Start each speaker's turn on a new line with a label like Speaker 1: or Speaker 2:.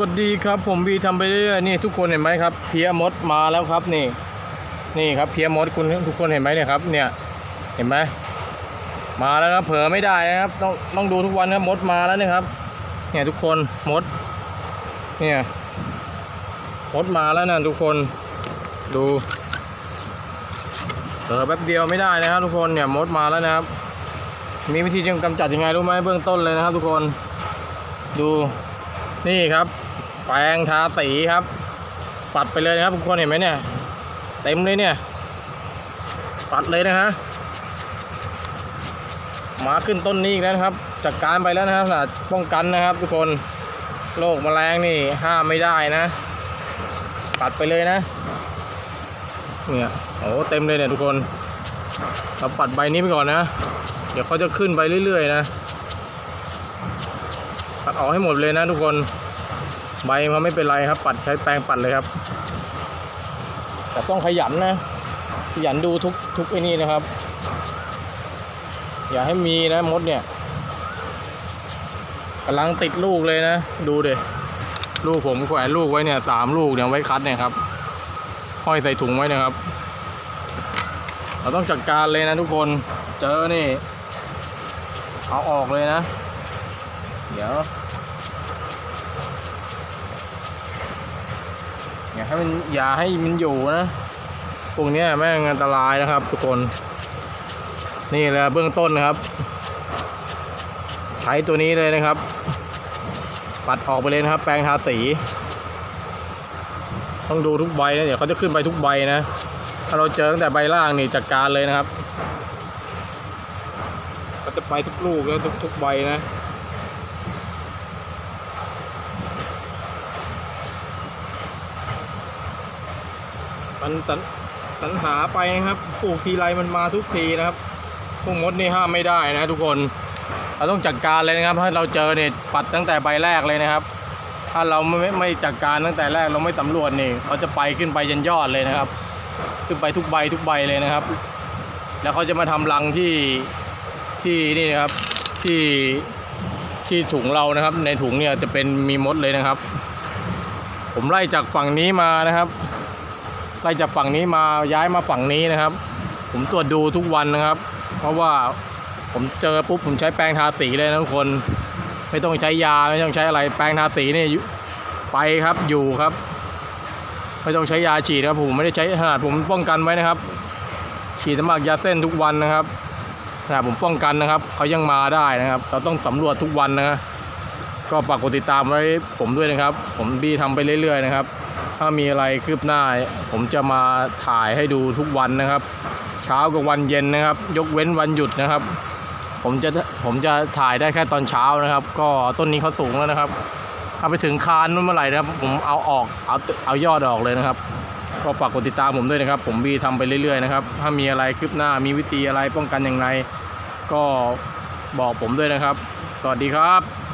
Speaker 1: วัสดีครับผมบีทำไปเรื่อยๆนี่ทุกคนเห็นไหมครับ เพียมดมาแล้วครับนี่ นี่ครับเพียมดคุณทุกคนเห็นไหมเนี่ยครับ เนี่ยเห็นไหมมาแล้วนะเผลอไม่ได้นะครับ ต้องต้องดูทุกวันครับมดมาแล้วเนี่ยครับ เนี่ยทุกคนมด เนี่ยมดมาแล้วนะทุกคนดูเผลอแป๊บเดียวไม่ได้นะครับ ทุกคนเนี่ยมดมาแล้วนะครับ มีวิธีจะกำจัดยังไงรู้ไหมเบื้องต้นเลยนะครับ ทุกคนดูนี่ครับ แปรงทาสีครับ ปัดไปเลยนะครับทุกคนเห็นไหมเนี่ย เต็มเลยเนี่ย ปัดเลยนะฮะมาขึ้นต้นนี้อีกแล้วนะครับ จัดการไปแล้วนะครับสำหรับป้องกันนะครับ ทุกคนโรคแมลงนี่ห้ามไม่ได้นะ ปัดไปเลยนะเนี่ยโอ้เต็มเลยเนี่ยทุกคนเราปัดใบนี้ไปก่อนนะ เดี๋ยวเขาจะขึ้นไปเรื่อยๆนะ ปัดออกให้หมดเลยนะทุกคน ใบมันไม่เป็นไรครับ ปัดใช้แปรงปัดเลยครับ แต่ต้องขยันนะ ขยันดูทุกทุกไอ้นี่นะครับ อย่าให้มีนะมดเนี่ยกำลังติดลูกเลยนะ ดูเดลูกผมแขวนลูกไว้เนี่ยสามลูกเนี่ยไว้คัดเนี่ยครับห้อยใส่ถุงไว้นะครับ เราต้องจัดการเลยนะทุกคนเจอนี่ เอาออกเลยนะ เดี๋ยว อย่าให้มันอย่าให้มันอยู่นะพวกนี้แม่งอันตรายนะครับ ทุกคน นี่แหละเบื้องต้นนะครับใช้ตัวนี้เลยนะครับ ปัดออกไปเลยนะครับ แปรงทาสี ต้องดูทุกใบนะเดี๋ยวเขาจะขึ้นไปทุกใบนะถ้าเราเจอตั้งแต่ใบล่างนี่จัดการเลยนะครับ ก็จะไปทุกลูกแล้วทุกทุกใบนะ มันสรรสรรหาไปนะครับปลูกทีไรมันมาทุกทีนะครับพวกมดนี่ห้ามไม่ได้นะทุกคนเราต้องจัดการเลยนะครับ ถ้าเราเจอเนี่ยปัดตั้งแต่ใบแรกเลยนะครับ ถ้าเราไม่ไม่ไม่จัดการตั้งแต่แรกเราไม่สำรวจนี่เขาจะไปขึ้นไปยันยอดเลยนะครับ ขึ้นไปทุกใบทุกใบเลยนะครับ แล้วเขาจะมาทำรังที่ที่นี่นะครับที่ที่ถุงเรานะครับ ในถุงเนี่ยจะเป็นมีมดเลยนะครับ ผมไล่จากฝั่งนี้มานะครับ ไล่จากฝั่งนี้มาย้ายมาฝั่งนี้นะครับ ผมตรวจดูทุกวันนะครับ เพราะว่าผมเจอปุ๊บผมใช้แปรงทาสีเลยนะทุกคน ไม่ต้องใช้ยาไม่ต้องใช้อะไรแปรงทาสีนี่ไปครับอยู่ครับ ไม่ต้องใช้ยาฉีดครับผมไม่ได้ใช้ขนาดผมป้องกันไว้นะครับ ฉีดสมัครยาเส้นทุกวันนะครับขนาดผมป้องกันนะครับเขายังมาได้นะครับ เราต้องสำรวจทุกวันนะก็ฝากกดติดตามไว้ผมด้วยนะครับ ผมบีทำไปเรื่อยๆนะครับ ถ้ามีอะไรคืบหน้า ผมจะมาถ่ายให้ดูทุกวันนะครับ เช้ากับวันเย็นนะครับ ยกเว้นวันหยุดนะครับ ผมจะผมจะถ่ายได้แค่ตอนเช้านะครับ ก็ต้นนี้เขาสูงแล้วนะครับถ้าไปถึงคานนู้นเมื่อไหร่นะครับ ผมเอาออกเอาเอายอดออกเลยนะครับก็ฝากกดติดตามผมด้วยนะครับ ผมบีทำไปเรื่อยๆนะครับ ถ้ามีอะไรคืบหน้ามีวิธีอะไรป้องกันอย่างไร ก็บอกผมด้วยนะครับ สวัสดีครับ